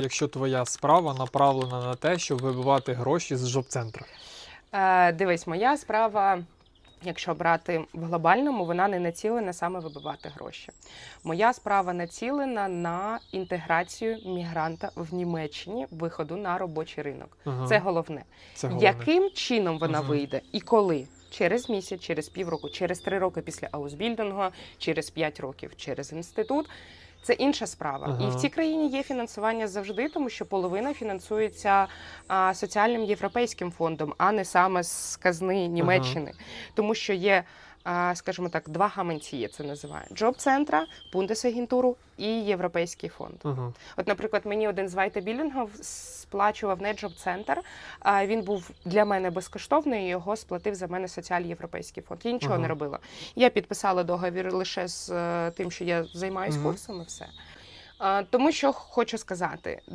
якщо твоя справа направлена на те, щоб вибивати гроші з жоп-центра? Е, дивись, моя справа, якщо брати в глобальному, вона не націлена саме вибивати гроші. Моя справа націлена на інтеграцію мігранта в Німеччині виходу на робочий ринок. Ага, Це головне. це головне. Яким чином вона Мгм. вийде і коли? Через місяць, через півроку, через три роки після аусбільдингу, через п'ять років через інститут. Це інша справа. Ага. І в цій країні є фінансування завжди, тому що половина фінансується а, соціальним європейським фондом, а не саме з казни Німеччини. Тому що є, скажімо так, два гаманці, я це називаю: джоб-центра, Бундесагентуру і Європейський фонд. Ага. От, наприклад, мені один з Вайтебілінгів сплачував не джоб-центр, а він був для мене безкоштовний, і його сплатив за мене соціальний європейський фонд. Я нічого Ага. не робила. Я підписала договір лише з е, тим, що я займаюся курсом, і все. Тому що хочу сказати,